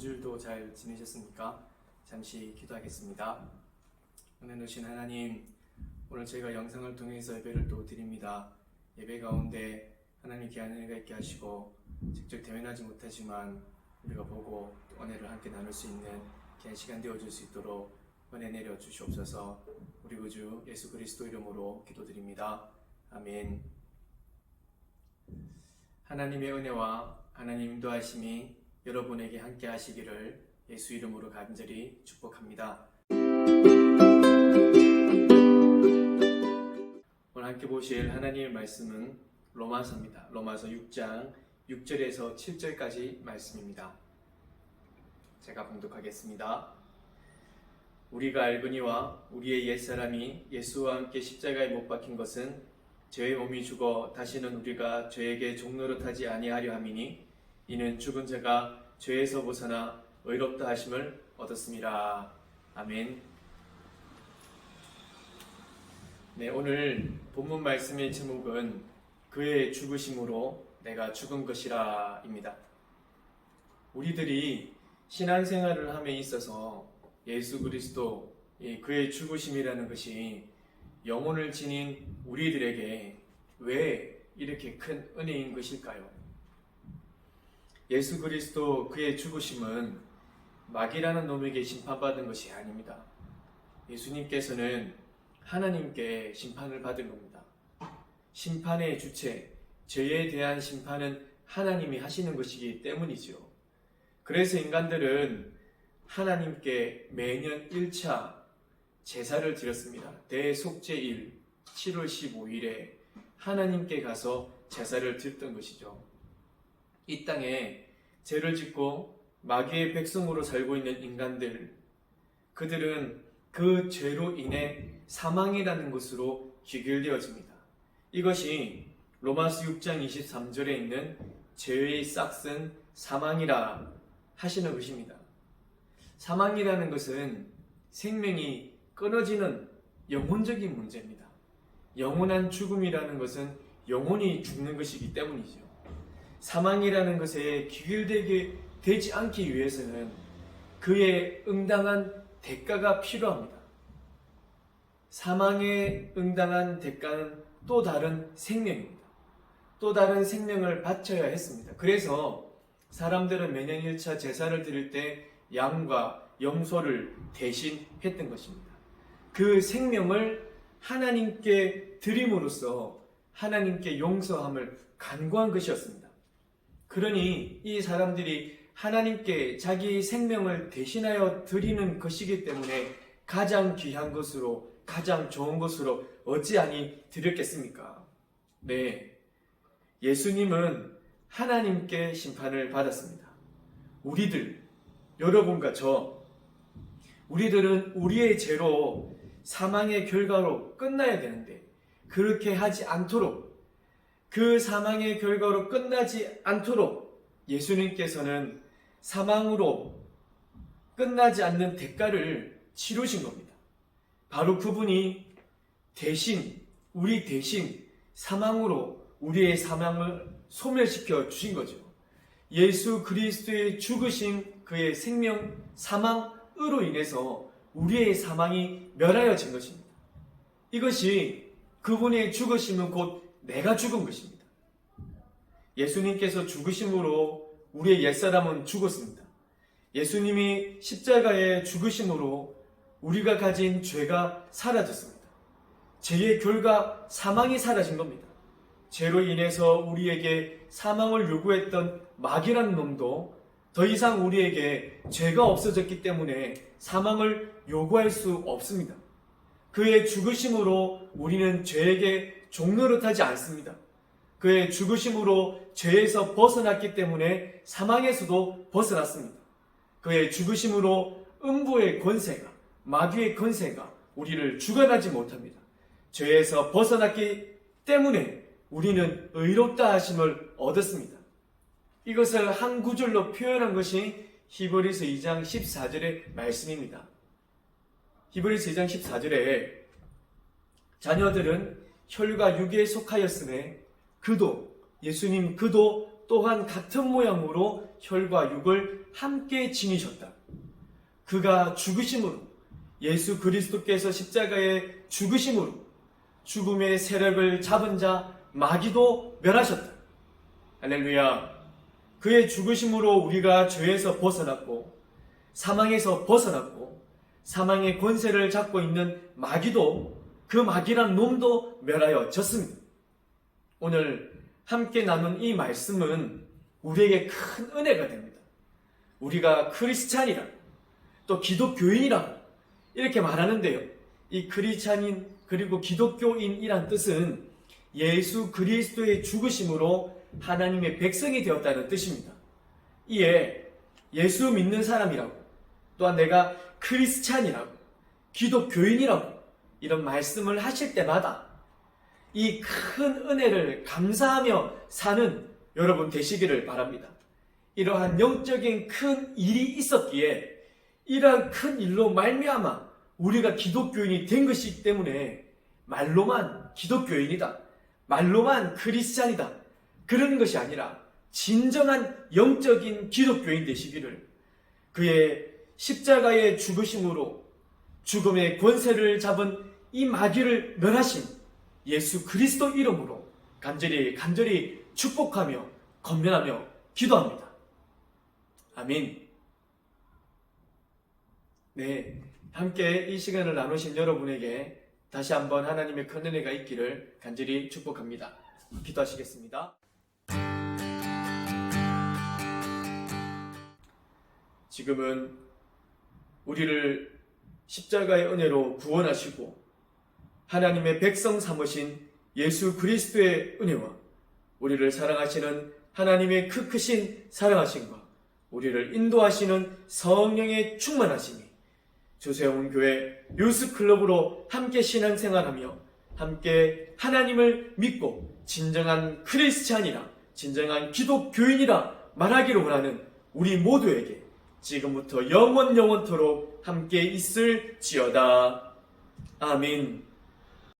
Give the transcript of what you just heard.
주일도 잘 지내셨습니까? 잠시 기도하겠습니다. 은혜 오신 하나님, 오늘 저희가 영상을 통해서 예배를 또 드립니다. 예배 가운데 하나님 귀한 은혜가 있게 하시고 직접 대면하지 못하지만 우리가 보고 또 은혜를 함께 나눌 수 있는 귀한 시간 되어줄 수 있도록 은혜 내려 주시옵소서. 우리 구주 예수 그리스도 이름으로 기도드립니다. 아멘. 하나님의 은혜와 하나님 인도하심이 여러분에게 함께 하시기를 예수 이름으로 간절히 축복합니다. 오늘 함께 보실 하나님의 말씀은 로마서입니다. 로마서 6장 6절에서 7절까지 말씀입니다. 제가 봉독하겠습니다. 우리가 알거니와 우리의 옛사람이 예수와 함께 십자가에 못 박힌 것은 죄의 몸이 죽어 다시는 우리가 죄에게 종노릇하지 아니하려 함이니 이는 죽은 자가 죄에서 벗어나 의롭다 하심을 얻었습니다. 아멘. 네, 오늘 본문 말씀의 제목은 그의 죽으심으로 내가 죽은 것이라입니다. 우리들이 신앙생활을 함에 있어서 예수 그리스도 이 그의 죽으심이라는 것이 영혼을 지닌 우리들에게 왜 이렇게 큰 은혜인 것일까요? 예수 그리스도 그의 죽으심은 마귀라는 놈에게 심판받은 것이 아닙니다. 예수님께서는 하나님께 심판을 받은 겁니다. 심판의 주체, 죄에 대한 심판은 하나님이 하시는 것이기 때문이죠. 그래서 인간들은 하나님께 매년 1차 제사를 드렸습니다. 대속제일 7월 15일에 하나님께 가서 제사를 드렸던 것이죠. 이 땅에 죄를 짓고 마귀의 백성으로 살고 있는 인간들, 그들은 그 죄로 인해 사망이라는 것으로 귀결되어집니다. 이것이 로마스 6장 23절에 있는 죄의 싹슨 사망이라 하시는 것입니다. 사망이라는 것은 생명이 끊어지는 영혼적인 문제입니다. 영원한 죽음이라는 것은 영혼이 죽는 것이기 때문이죠. 사망이라는 것에 귀결되게 되지 않기 위해서는 그의 응당한 대가가 필요합니다. 사망에 응당한 대가는 또 다른 생명입니다. 또 다른 생명을 바쳐야 했습니다. 그래서 사람들은 매년 1차 제사를 드릴 때 양과 염소를 대신했던 것입니다. 그 생명을 하나님께 드림으로써 하나님께 용서함을 간구한 것이었습니다. 그러니 이 사람들이 하나님께 자기 생명을 대신하여 드리는 것이기 때문에 가장 귀한 것으로 가장 좋은 것으로 어찌하니 드렸겠습니까? 네. 예수님은 하나님께 심판을 받았습니다. 우리들, 여러분과 저, 우리들은 우리의 죄로 사망의 결과로 끝나야 되는데, 그렇게 하지 않도록, 그 사망의 결과로 끝나지 않도록 예수님께서는 사망으로 끝나지 않는 대가를 치르신 겁니다. 바로 그분이 대신, 우리 대신 사망으로 우리의 사망을 소멸시켜 주신 거죠. 예수 그리스도의 죽으신 그의 생명 사망으로 인해서 우리의 사망이 멸하여진 것입니다. 이것이 그분의 죽으심은 곧 내가 죽은 것입니다. 예수님께서 죽으심으로 우리의 옛사람은 죽었습니다. 예수님이 십자가에 죽으심으로 우리가 가진 죄가 사라졌습니다. 죄의 결과 사망이 사라진 겁니다. 죄로 인해서 우리에게 사망을 요구했던 마귀라는 놈도 더 이상 우리에게 죄가 없어졌기 때문에 사망을 요구할 수 없습니다. 그의 죽으심으로 우리는 죄에게 종노릇하지 않습니다. 그의 죽으심으로 죄에서 벗어났기 때문에 사망에서도 벗어났습니다. 그의 죽으심으로 음부의 권세가, 마귀의 권세가 우리를 죽어나지 못합니다. 죄에서 벗어났기 때문에 우리는 의롭다 하심을 얻었습니다. 이것을 한 구절로 표현한 것이 히브리서 2장 14절의 말씀입니다. 히브리서 2장 14절에 자녀들은 혈과 육에 속하였음에 그도 예수님 그도 또한 같은 모양으로 혈과 육을 함께 지니셨다. 그가 죽으심으로 예수 그리스도께서 십자가에 죽으심으로 죽음의 세력을 잡은 자 마귀도 멸하셨다. 할렐루야. 그의 죽으심으로 우리가 죄에서 벗어났고 사망에서 벗어났고 사망의 권세를 잡고 있는 마귀도 그 마귀란 놈도 멸하여졌습니다. 오늘 함께 나눈 이 말씀은 우리에게 큰 은혜가 됩니다. 우리가 크리스찬이라 또 기독교인이라 이렇게 말하는데요. 이 크리스찬인 그리고 기독교인이란 뜻은 예수 그리스도의 죽으심으로 하나님의 백성이 되었다는 뜻입니다. 이에 예수 믿는 사람이라고 또한 내가 크리스찬이라고 기독교인이라고 이런 말씀을 하실 때마다 이 큰 은혜를 감사하며 사는 여러분 되시기를 바랍니다. 이러한 영적인 큰 일이 있었기에 이러한 큰 일로 말미암아 우리가 기독교인이 된 것이기 때문에 말로만 기독교인이다. 말로만 크리스찬이다. 그런 것이 아니라 진정한 영적인 기독교인 되시기를 그의 십자가의 죽으심으로 죽음의 권세를 잡은 이 마귀를 멸하신 예수 그리스도 이름으로 간절히 간절히 축복하며 건면하며 기도합니다. 아멘. 네, 함께 이 시간을 나누신 여러분에게 다시 한번 하나님의 큰 은혜가 있기를 간절히 축복합니다. 기도하시겠습니다. 지금은 우리를 십자가의 은혜로 구원하시고 하나님의 백성 삼으신 예수 그리스도의 은혜와 우리를 사랑하시는 하나님의 크 크신 사랑하심과 우리를 인도하시는 성령의 충만하심이 조세훈 교회 유스 클럽으로 함께 신앙생활하며 함께 하나님을 믿고 진정한 크리스찬이라 진정한 기독교인이라 말하기를 원하는 우리 모두에게 지금부터 영원 영원토록 함께 있을지어다. 아멘.